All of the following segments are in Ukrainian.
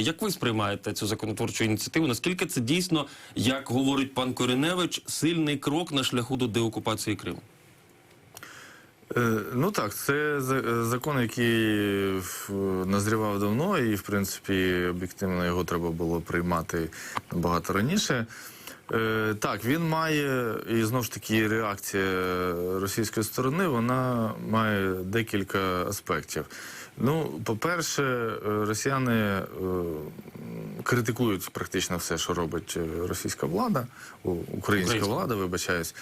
Як ви сприймаєте цю законотворчу ініціативу? Наскільки це дійсно, як говорить пан Коріневич, сильний крок на шляху до деокупації Криму? Е, Ну так, це закон, який назрівав давно, і в принципі об'єктивно його треба було приймати набагато раніше. Е, Так, він має, і знову ж таки, реакція російської сторони, вона має декілька аспектів. Ну, по-перше, е, росіяни е, критикують практично все, що робить е, російська влада, українська влада, вибачаюсь.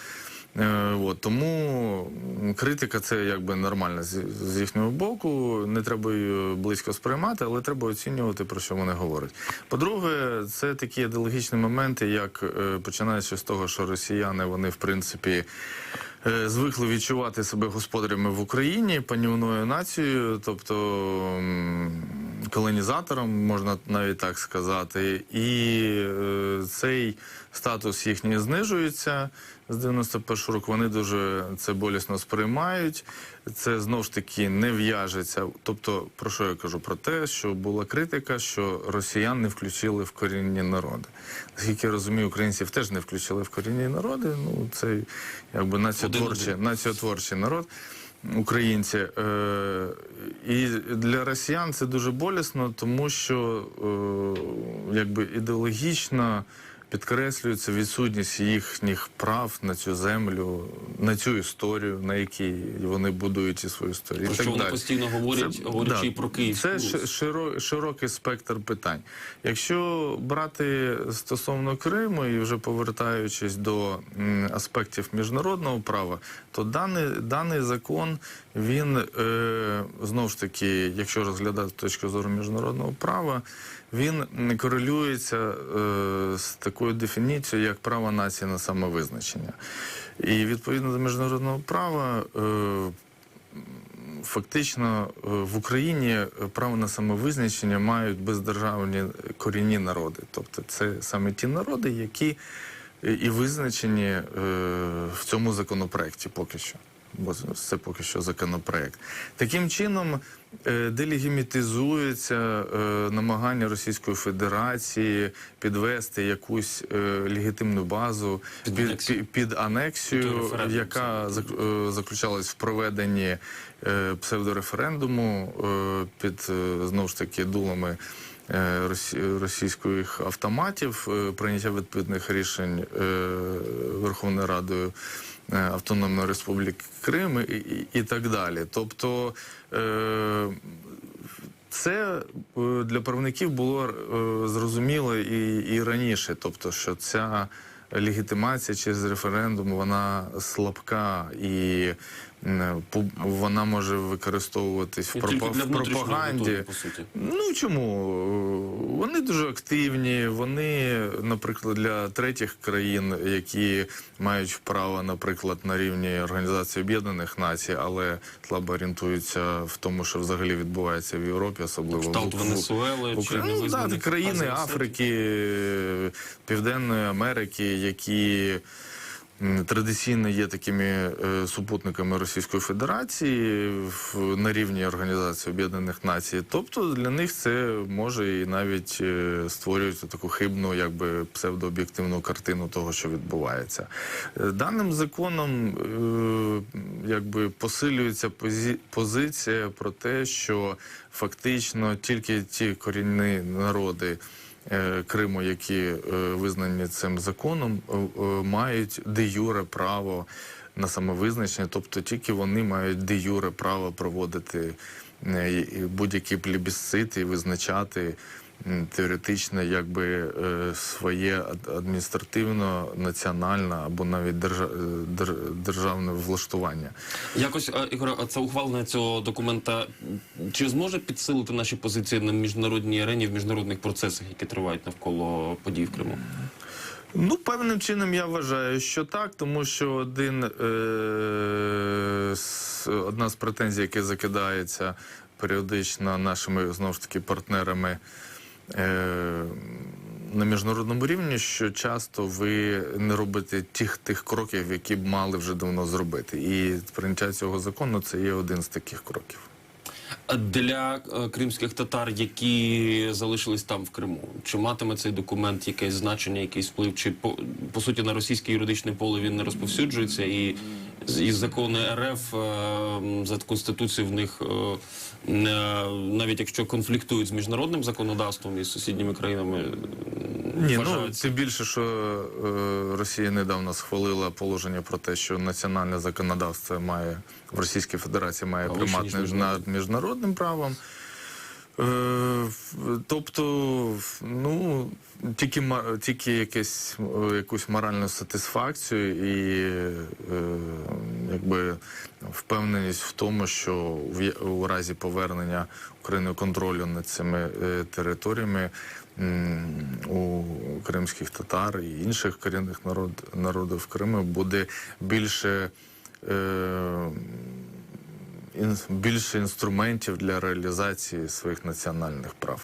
От, тому критика це якби нормально з, з їхнього боку. Не треба її близько сприймати, але треба оцінювати про що вони говорять. По-друге, це такі ідеологічні моменти, як починаючи з того, що росіяни вони в принципі. Е, Звикли відчувати себе господарями в Україні панівною нацією, тобто колонізатором, можна навіть так сказати, і е, цей статус їхній знижується з 91 року. Вони дуже це болісно сприймають. Це знову ж таки не в'яжеться. Тобто, про що я кажу? Про те, що була критика, що росіян не включили в корінні народи. Наскільки я розумію, українців теж не включили в корінні народи. Ну це якби націотворчий, націотворчий народ. Українці е, і для росіян це дуже болісно, тому що е, якби ідеологічно підкреслюється відсутність їхніх прав на цю землю, на цю історію, на якій вони будують і свою історію. Про що так вони далі. постійно говорять, Це- говорячи да, про Київську Це широ, широкий спектр питань. Якщо брати стосовно Криму і вже повертаючись до м, аспектів міжнародного права, то даний, даний закон він е, знову ж таки, якщо розглядати з точки зору міжнародного права, він корелюється е, з такою дефініцією, як право нації на самовизначення. І відповідно до міжнародного права. Е, Фактично в Україні право на самовизначення мають бездержавні корінні народи. Тобто це саме ті народи, які і визначені в цьому законопроекті поки що. Бо це поки що законопроект. Таким чином е, делегімітизується е, намагання Російської Федерації підвести якусь е, легітимну базу Під під, анексію. під, під анексію, яка зак- заключалась в проведенні псевдореферендуму під знову ж таки дулами росі- російських автоматів, прийняття відповідних рішень Верховною Радою. Е, Автономної Республіки Крим і, і, і так далі. Тобто е, це е, для правників було е, зрозуміло і, і раніше, тобто, що ця легітимація через референдум вона слабка і вона може використовуватись в, пропа- для в пропаганді. аудиторії, по суті. Ну чому? Вони дуже активні. Вони, наприклад, для третіх країн, які мають право, наприклад, на рівні Організації Об'єднаних Націй, але слабо орієнтуються в тому, що взагалі відбувається в Європі, особливо Кшталт в- в- Венесуели в чи Україні. Ну, да, країни Азії, Африки, Південної Америки, які традиційно є такими е, супутниками Російської Федерації на рівні Організації Об'єднаних Націй. Тобто для них це може і навіть е, створювати таку хибну, якби псевдооб'єктивну картину того, що відбувається. Е, Даним законом якби посилюється позиція про те, що фактично тільки ті корінні народи. Е, Криму, які е, визнані цим законом, е, мають де юре право на самовизначення, тобто тільки вони мають де юре право проводити будь-які плебісцити і визначати теоретично якби е, своє ад- адміністративно, національне або навіть держа- е, державне влаштування. Якось, е, Ігоре, це ухвалення цього документа чи зможе підсилити наші позиції на міжнародній арені в міжнародних процесах, які тривають навколо подій в Криму? Ну, певним чином я вважаю, що так, тому що один, е, з, одна з претензій, яка закидається періодично нашими знову ж таки партнерами на міжнародному рівні, що часто ви не робите тих тих кроків, які б мали вже давно зробити. І прийняття цього закону це є один з таких кроків. Для е, кримських татар, які залишились там в Криму, чи матиме цей документ якесь значення, якийсь вплив, чи по, по суті на російське юридичне поле він не розповсюджується, і, і закони РФ е, за конституцією в них е, навіть якщо конфліктують з міжнародним законодавством і з сусідніми країнами, Ні, ну тим більше, що е, Росія недавно схвалила положення про те, що національне законодавство має в Російській Федерації має примат над міжнародним правом. Е, тобто, ну тільки тільки якесь якусь моральну сатисфакцію і е, якби впевненість в тому, що в у разі повернення України контролю над цими е, територіями у кримських татар і інших корінних народ, народів Криму буде більше. Е, більше інструментів для реалізації своїх національних прав.